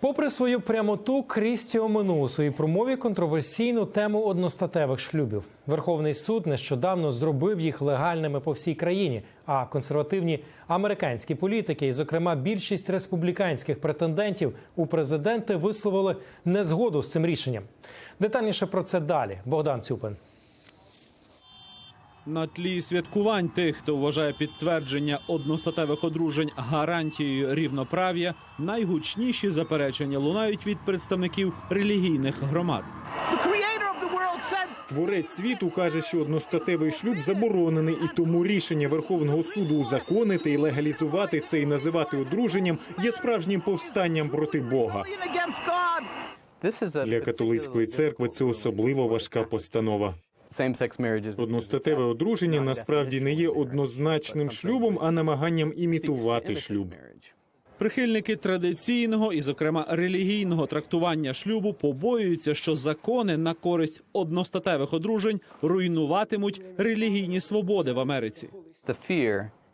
Попри свою прямоту, Крісті оминув у своїй промові контроверсійну тему одностатевих шлюбів. Верховний суд нещодавно зробив їх легальними по всій країні. А консервативні американські політики, і, зокрема, більшість республіканських претендентів у президенти висловили незгоду з цим рішенням. Детальніше про це далі. Богдан Цюпин. На тлі святкувань тих, хто вважає підтвердження одностатевих одружень гарантією рівноправ'я, найгучніші заперечення лунають від представників релігійних громад. Творець світу каже, що одностатевий шлюб заборонений, і тому рішення Верховного суду узаконити і легалізувати це і називати одруженням є справжнім повстанням проти Бога. Для католицької церкви це особливо важка постанова. Одностатеве одруження насправді не є однозначним шлюбом, а намаганням імітувати шлюб. Прихильники традиційного і, зокрема, релігійного трактування шлюбу побоюються, що закони на користь одностатевих одружень руйнуватимуть релігійні свободи в Америці.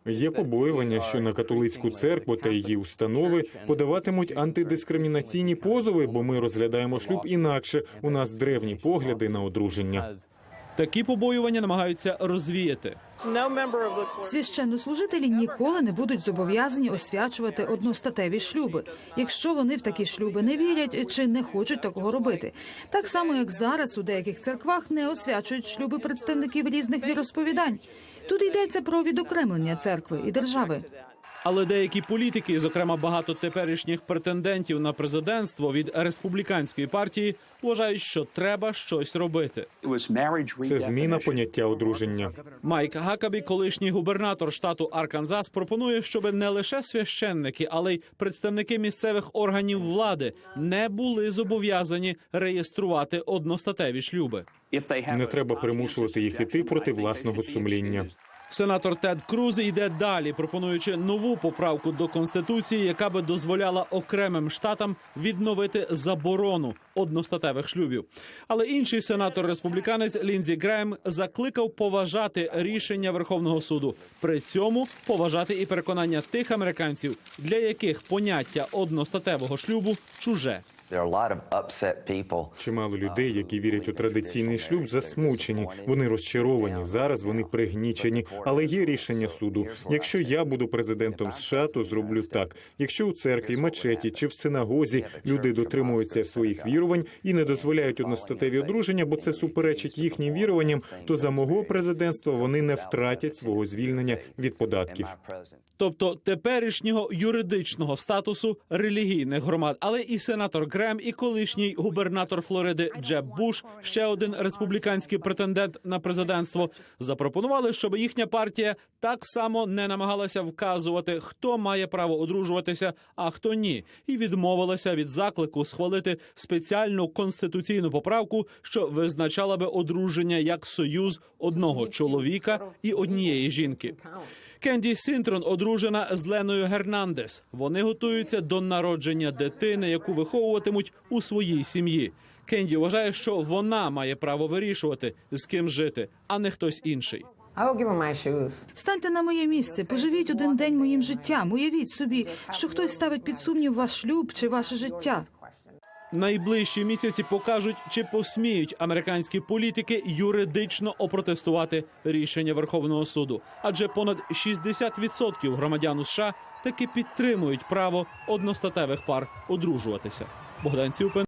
Є побоювання, що на католицьку церкву та її установи подаватимуть антидискримінаційні позови, бо ми розглядаємо шлюб інакше. У нас древні погляди на одруження. Такі побоювання намагаються розвіяти. Священнослужителі ніколи не будуть зобов'язані освячувати одностатеві шлюби, якщо вони в такі шлюби не вірять чи не хочуть такого робити. Так само, як зараз у деяких церквах не освячують шлюби представників різних віросповідань. Тут йдеться про відокремлення церкви і держави. Але деякі політики, зокрема багато теперішніх претендентів на президентство від республіканської партії, вважають, що треба щось робити. Це зміна поняття одруження. Майк Гакабі, колишній губернатор штату Арканзас, пропонує, щоб не лише священники, але й представники місцевих органів влади не були зобов'язані реєструвати одностатеві шлюби. Не треба примушувати їх іти проти власного сумління. Сенатор Тед Круз йде далі, пропонуючи нову поправку до конституції, яка би дозволяла окремим штатам відновити заборону одностатевих шлюбів. Але інший сенатор республіканець Лінзі Грем закликав поважати рішення Верховного суду, при цьому поважати і переконання тих американців, для яких поняття одностатевого шлюбу чуже. There are a lot of upset people. Чимало людей, які вірять у традиційний шлюб, засмучені. Вони розчаровані. Зараз вони пригнічені. Але є рішення суду. Якщо я буду президентом США, то зроблю так. Якщо у церкві, мечеті чи в синагозі люди дотримуються своїх вірувань і не дозволяють одностатеві одруження, бо це суперечить їхнім віруванням, то за мого президентства вони не втратять свого звільнення від податків. тобто теперішнього юридичного статусу релігійних громад, але і сенатор Грем, і колишній губернатор Флориди Джеб Буш, ще один республіканський претендент на президентство, запропонували, щоб їхня партія так само не намагалася вказувати, хто має право одружуватися, а хто ні, і відмовилася від заклику схвалити спеціальну конституційну поправку, що визначала би одруження як союз одного чоловіка і однієї жінки. Кенді Сінтрон одружена з Леною Гернандес. Вони готуються до народження дитини, яку виховуватимуть у своїй сім'ї. Кенді вважає, що вона має право вирішувати, з ким жити, а не хтось інший. Станьте на моє місце, поживіть один день моїм життям. Уявіть собі, що хтось ставить під сумнів ваш шлюб чи ваше життя. Найближчі місяці покажуть, чи посміють американські політики юридично опротестувати рішення Верховного суду, адже понад 60% громадян США таки підтримують право одностатевих пар одружуватися. Богдан Цюпин.